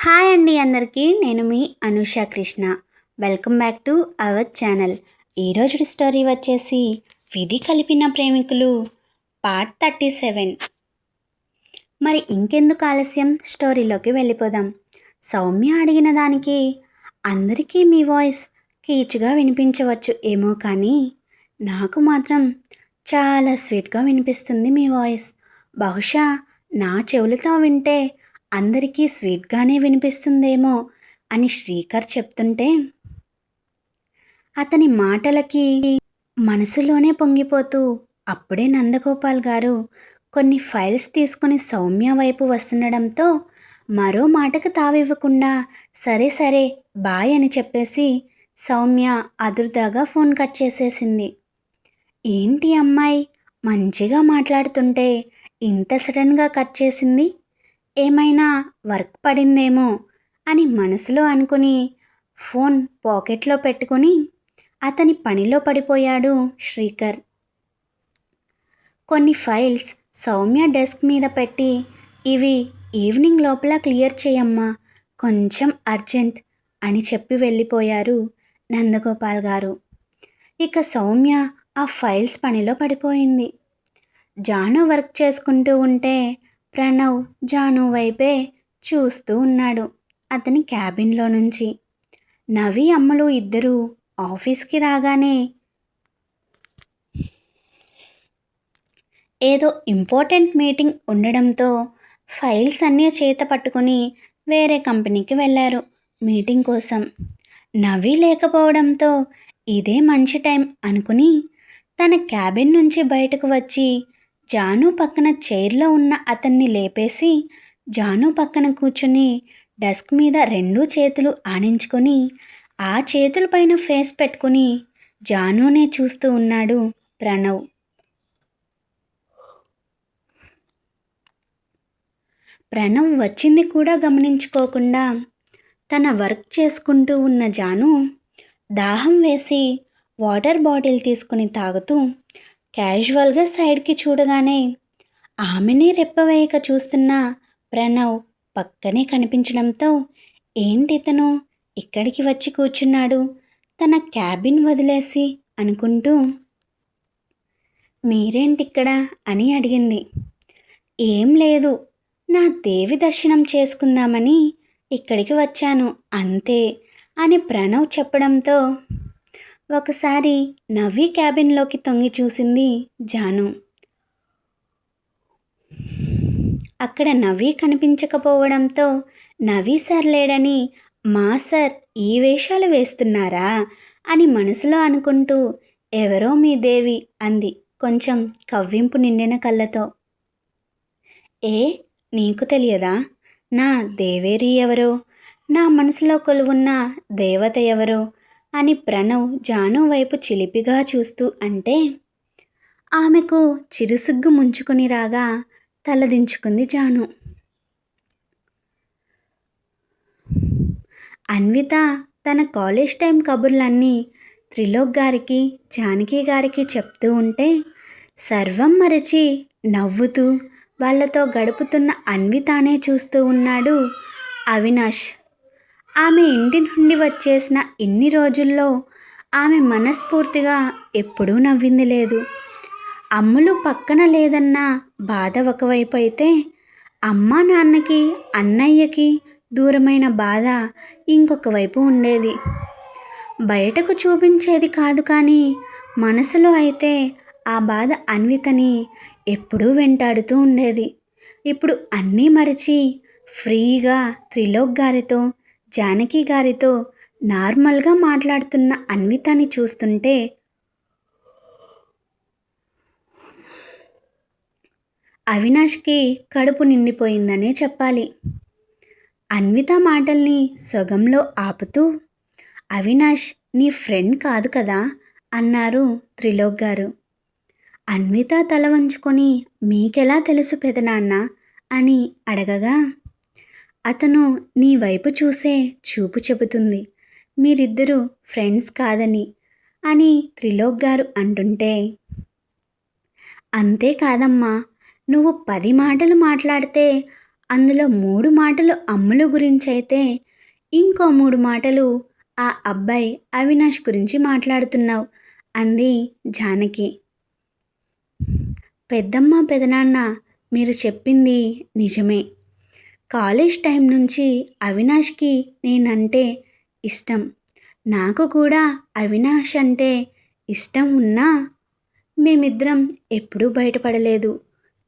Hi అండి అందరికీ నేను మీ Anusha Krishna. Welcome back to our channel ఈరోజు స్టోరీ వచ్చేసి విధి కలిపిన ప్రేమికులు పార్ట్ థర్టీ సెవెన్ మరి ఇంకెందుకు ఆలస్యం? స్టోరీలోకి వెళ్ళిపోదాం. సౌమ్య అడిగిన దానికి అందరికీ మీ వాయిస్ కీచుగా వినిపించవచ్చు ఏమో కానీ నాకు మాత్రం చాలా స్వీట్గా వినిపిస్తుంది మీ వాయిస్ బహుశా నా చెవులతో వింటే అందరికీ స్వీట్గానే వినిపిస్తుందేమో అని శ్రీకర్ చెప్తుంటే అతని మాటలకి మనసులోనే పొంగిపోతూ అప్పుడే నందగోపాల్ గారు కొన్ని ఫైల్స్ తీసుకుని సౌమ్య వైపు వస్తుండడంతో మరో మాటకు తావివ్వకుండా సరే సరే బాయ్ అని చెప్పేసి సౌమ్య అదుర్దాగా ఫోన్ కట్ చేసేసింది. ఏంటి అమ్మాయి? మంచిగా మాట్లాడుతుంటే ఇంత సడన్గా కట్ చేసింది? ఏమైనా వర్క్ పడిందేమో అని మనసులో అనుకుని ఫోన్ పాకెట్లో పెట్టుకుని అతని పనిలో పడిపోయాడు శ్రీకర్. కొన్ని ఫైల్స్ సౌమ్య డెస్క్ మీద పెట్టి ఇవి ఈవినింగ్ లోపల క్లియర్ చేయమ్మా కొంచెం అర్జెంట్ అని చెప్పి వెళ్ళిపోయారు నందగోపాల్ గారు. ఇక సౌమ్య ఆ ఫైల్స్ పనిలో పడిపోయింది. జాను వర్క్ చేసుకుంటూ ఉంటే ప్రణవ్ జాను వైపే చూస్తూ ఉన్నాడు అతని క్యాబిన్లో నుంచి. నవి అమ్మలు ఇద్దరూ ఆఫీస్కి రాగానే ఏదో ఇంపార్టెంట్ మీటింగ్ ఉండడంతో ఫైల్స్ అన్నీ చేత పట్టుకొని వేరే కంపెనీకి వెళ్ళారు మీటింగ్ కోసం. నవి లేకపోవడంతో ఇదే మంచి టైం అనుకుని తన క్యాబిన్ నుంచి బయటకు వచ్చి జాను పక్కన చైర్లో ఉన్న అతన్ని లేపేసి జాను పక్కన కూర్చుని డెస్క్ మీద రెండు చేతులు ఆనించుకొని ఆ చేతులపైన ఫేస్ పెట్టుకుని జానునే చూస్తూ ఉన్నాడు ప్రణవ్. ప్రణవ్ వచ్చింది కూడా గమనించుకోకుండా తన వర్క్ చేసుకుంటూ ఉన్న జాను దాహం వేసి వాటర్ బాటిల్ తీసుకుని తాగుతూ క్యాజువల్గా సైడ్కి చూడగానే ఆమెనే రెప్పవేయక చూస్తున్న ప్రణవ్ పక్కనే కనిపించడంతో ఏంటి ఇతను? ఇక్కడికి వచ్చి కూర్చున్నాడు. తన క్యాబిన్ వదిలేసి అనుకుంటూ మీరేంటిక్కడ? అని అడిగింది. ఏం లేదు. నా దేవి దర్శనం చేసుకుందామని ఇక్కడికి వచ్చాను. అంతే అని ప్రణవ్ చెప్పడంతో ఒకసారి నవ్వి క్యాబిన్లోకి తొంగి చూసింది జాను. అక్కడ నవ్వి కనిపించకపోవడంతో నవీ సార్ లేడని మా సార్ ఈ వేషాలు వేస్తున్నారా అని మనసులో అనుకుంటూ ఎవరో మీ దేవి అంది కొంచెం కవ్వింపు నిండిన కళ్ళతో. ఏ నీకు తెలియదా? నా దేవేరి ఎవరో? నా మనసులో కొలువున్న దేవత ఎవరో? అని ప్రణవ్ జాను వైపు చిలిపిగా చూస్తూ అంటే ఆమెకు చిరుసుగ్గు ముంచుకొని రాగా తలదించుకుంది జాను. అన్విత తన కాలేజ్ టైం కబుర్లన్నీ త్రిలోక్ గారికి జానకి గారికి చెప్తూ ఉంటే సర్వం మరచి నవ్వుతూ వాళ్ళతో గడుపుతున్న అన్వితానే చూస్తూ ఉన్నాడు అవినాష్. ఆమె ఇంటి నుండి వచ్చేసిన ఇన్ని రోజుల్లో ఆమె మనస్ఫూర్తిగా ఎప్పుడూ నవ్వింది లేదు. అమ్ములు పక్కన లేదన్న బాధ ఒకవైపు అయితే అమ్మ నాన్నకి అన్నయ్యకి దూరమైన బాధ ఇంకొక వైపు ఉండేది. బయటకు చూపించేది కాదు కానీ మనసులో అయితే ఆ బాధ అన్వితని ఎప్పుడూ వెంటాడుతూ ఉండేది. ఇప్పుడు అన్నీ మరిచి ఫ్రీగా త్రిలోక్ గారితో జానకి గారితో నార్మల్గా మాట్లాడుతున్న అన్వితని చూస్తుంటే అవినాష్కి కడుపు నిండిపోయిందనే చెప్పాలి. అన్విత మాటల్ని సొగంలో ఆపుతూ అవినాష్ నీ ఫ్రెండ్ కాదు కదా అన్నారు త్రిలోక్ గారు. అన్విత తల వంచుకొని మీకెలా తెలుసు పెదనాన్న? అని అడగగా అతను నీ వైపు చూసే చూపు చెబుతుంది. మీరిద్దరూ ఫ్రెండ్స్ కాదని అని త్రిలోక్ గారు అంటుంటే అంతేకాదమ్మా నువ్వు పది మాటలు మాట్లాడితే అందులో మూడు మాటలు అమ్ముల గురించి అయితే ఇంకో మూడు మాటలు ఆ అబ్బాయి అవినాష్ గురించి మాట్లాడుతున్నావు అంది జానకి. పెద్దమ్మ పెదనాన్న మీరు చెప్పింది నిజమే. కాలేజ్ టైం నుంచి అవినాష్కి నేనంటే ఇష్టం. నాకు కూడా అవినాష్ అంటే ఇష్టం ఉన్నా మేమిద్దరం ఎప్పుడూ బయటపడలేదు.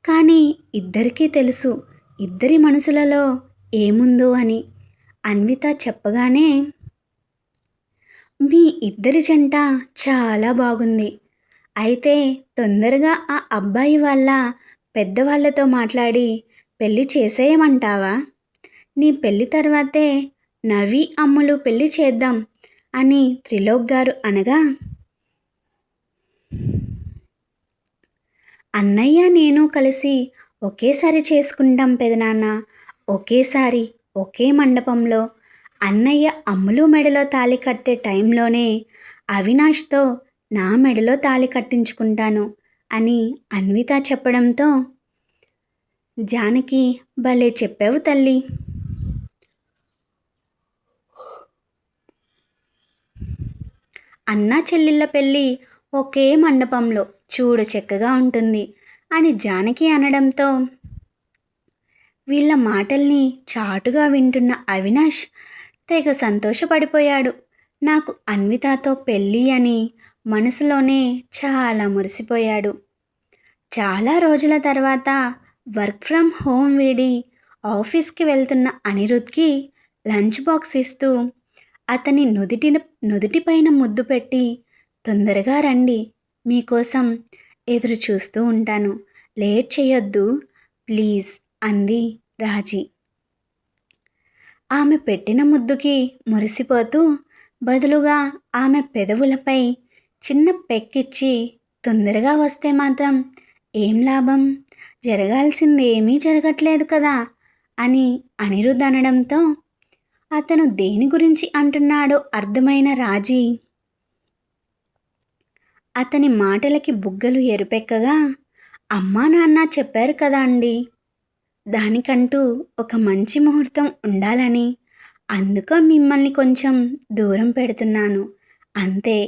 కానీ ఇద్దరికీ తెలుసు ఇద్దరి మనసులలో ఏముందో అని. అన్విత చెప్పగానే మీ ఇద్దరి జంట చాలా బాగుంది. అయితే తొందరగా ఆ అబ్బాయి వాళ్ళ పెద్దవాళ్ళతో మాట్లాడి పెళ్ళి చేసేయమంటావా? నీ పెళ్ళి తర్వాతే నవి అమ్ములు పెళ్ళి చేద్దాం అని త్రిలోక్ గారు అనగా అన్నయ్య నేను కలిసి ఒకేసారి చేసుకుంటాం పెదనాన్న. ఒకేసారి ఒకే మండపంలో అన్నయ్య అమ్ములు మెడలో తాళి కట్టే టైంలోనే అవినాష్తో నా మెడలో తాళి కట్టించుకుంటాను అని అన్విత చెప్పడంతో జానకి భలే చెప్పావు తల్లి. అన్నా చెల్లెళ్ళ పెళ్ళి ఒకే మండపంలో చూడు చక్కగా ఉంటుంది అని జానకి అనడంతో వీళ్ళ మాటల్ని చాటుగా వింటున్న అవినాష్ తెగ సంతోషపడిపోయాడు. నాకు అన్వితతో పెళ్ళి అని మనసులోనే చాలా మురిసిపోయాడు. చాలా రోజుల తర్వాత వర్క్ ఫ్రమ్ హోమ్ వీడి ఆఫీస్కి వెళ్తున్న అనిరుద్ధ్కి లంచ్ బాక్స్ ఇస్తూ అతని నుదిటి నుదిటిపైన ముద్దు పెట్టి తొందరగా రండి మీకోసం ఎదురు చూస్తూ ఉంటాను. లేట్ చేయొద్దు. ప్లీజ్ అంది రాజీ. ఆమె పెట్టిన ముద్దుకి మురిసిపోతూ బదులుగా ఆమె పెదవులపై చిన్న పెక్కిచ్చి తొందరగా వస్తే మాత్రం ఏం లాభం? జరగాల్సింది ఏమీ జరగట్లేదు కదా అని అనిరుద్ధ అనడంతో అతను దేని గురించి అంటున్నాడో అర్థమైన రాజీ. అతని మాటలకి బుగ్గలు ఎరుపెక్కగా అమ్మా నాన్న చెప్పారు కదా అండి దానికంటూ ఒక మంచి ముహూర్తం ఉండాలని అందుకో మిమ్మల్ని కొంచెం దూరం పెడుతున్నాను. అంతే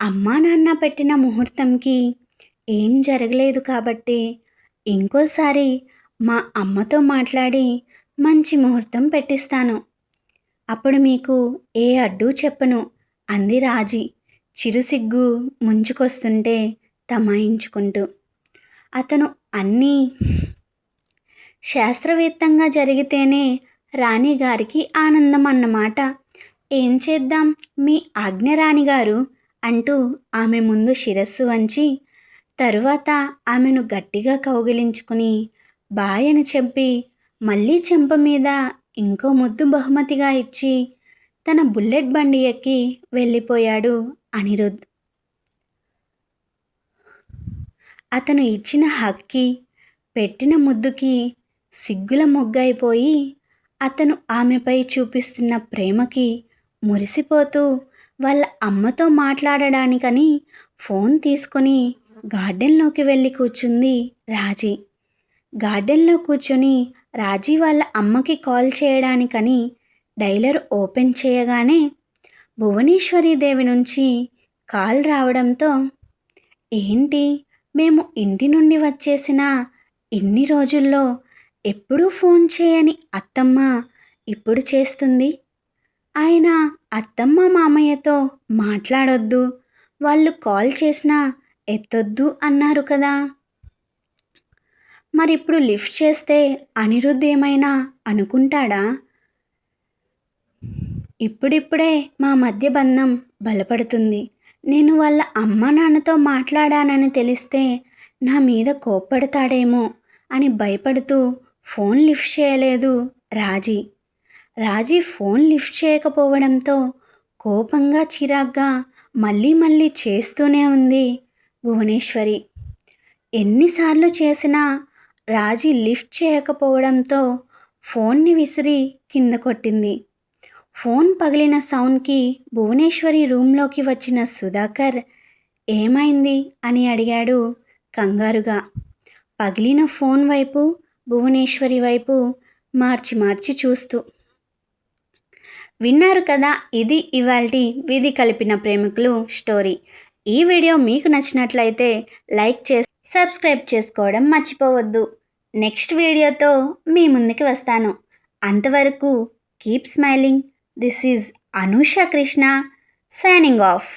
అమ్మా నాన్న పెట్టిన ముహూర్తంకి ఏం జరగలేదు కాబట్టి ఇంకోసారి మా అమ్మతో మాట్లాడి మంచి ముహూర్తం పెట్టిస్తాను. అప్పుడు మీకు ఏ అడ్డు చెప్పను అంది రాజీ చిరుసిగ్గు ముంచుకొస్తుంటే తమాయించుకుంటూ. అతను అన్నీ శాస్త్రవేత్తంగా జరిగితేనే రాణిగారికి ఆనందం అన్నమాట ఏం చేద్దాం మీ ఆజ్ఞ రాణిగారు అంటూ ఆమె ముందు శిరస్సు వంచి తరువాత ఆమెను గట్టిగా కౌగిలించుకుని బాయ్ అని చెప్పి మళ్ళీ చెంప మీద ఇంకో ముద్దు బహుమతిగా ఇచ్చి తన బుల్లెట్ బండి ఎక్కి వెళ్ళిపోయాడు అనిరుద్. అతను ఇచ్చిన హక్కి పెట్టిన ముద్దుకి సిగ్గుల మొగ్గైపోయి అతను ఆమెపై చూపిస్తున్న ప్రేమకి మురిసిపోతూ వాళ్ళ అమ్మతో మాట్లాడడానికని ఫోన్ తీసుకొని గార్డెన్లోకి వెళ్ళి కూర్చుంది రాజీ. గార్డెన్లో కూర్చొని రాజీ వాళ్ళ అమ్మకి కాల్ చేయడానికని డైలర్ ఓపెన్ చేయగానే భువనేశ్వరీదేవి నుంచి కాల్ రావడంతో ఏంటి? మేము ఇంటి నుండి వచ్చేసిన ఇన్ని రోజుల్లో ఎప్పుడూ ఫోన్ చేయని అత్తమ్మ ఇప్పుడు చేస్తుంది? ఆయన అత్తమ్మ మామయ్యతో మాట్లాడొద్దు. వాళ్ళు కాల్ చేసినా ఎత్తొద్దు అన్నారు కదా. మరి ఇప్పుడు లిఫ్ట్ చేస్తే అనిరుద్ధ్ ఏమైనా అనుకుంటాడా? ఇప్పుడిప్పుడే మా మధ్య బంధం బలపడుతుంది. నేను వాళ్ళ అమ్మ నాన్నతో మాట్లాడానని తెలిస్తే నా మీద కోప్పడతాడేమో అని భయపడుతూ ఫోన్ లిఫ్ట్ చేయలేదు రాజీ. రాజీ ఫోన్ లిఫ్ట్ చేయకపోవడంతో కోపంగా చిరాగ్గా మళ్ళీ మళ్ళీ చేస్తూనే ఉంది. భువనేశ్వరి. ఎన్నిసార్లు చేసినా రాజీ లిఫ్ట్ చేయకపోవడంతో ఫోన్ని విసిరి కింద కొట్టింది. ఫోన్ పగిలిన సౌండ్కి భువనేశ్వరి రూంలోకి వచ్చిన సుధాకర్ ఏమైంది? అని అడిగాడు కంగారుగా. పగిలిన ఫోన్ వైపు భువనేశ్వరి వైపు మార్చి మార్చి చూస్తూ విన్నారు కదా ఇది ఇవాల్టి విధి కలిపిన ప్రేమికులు స్టోరీ. ఈ వీడియో మీకు నచ్చినట్లయితే లైక్ చేసి సబ్స్క్రైబ్ చేసుకోవడం మర్చిపోవద్దు. నెక్స్ట్ వీడియోతో మీ ముందుకు వస్తాను. అంతవరకు keep smiling. This is Anusha Krishna signing off.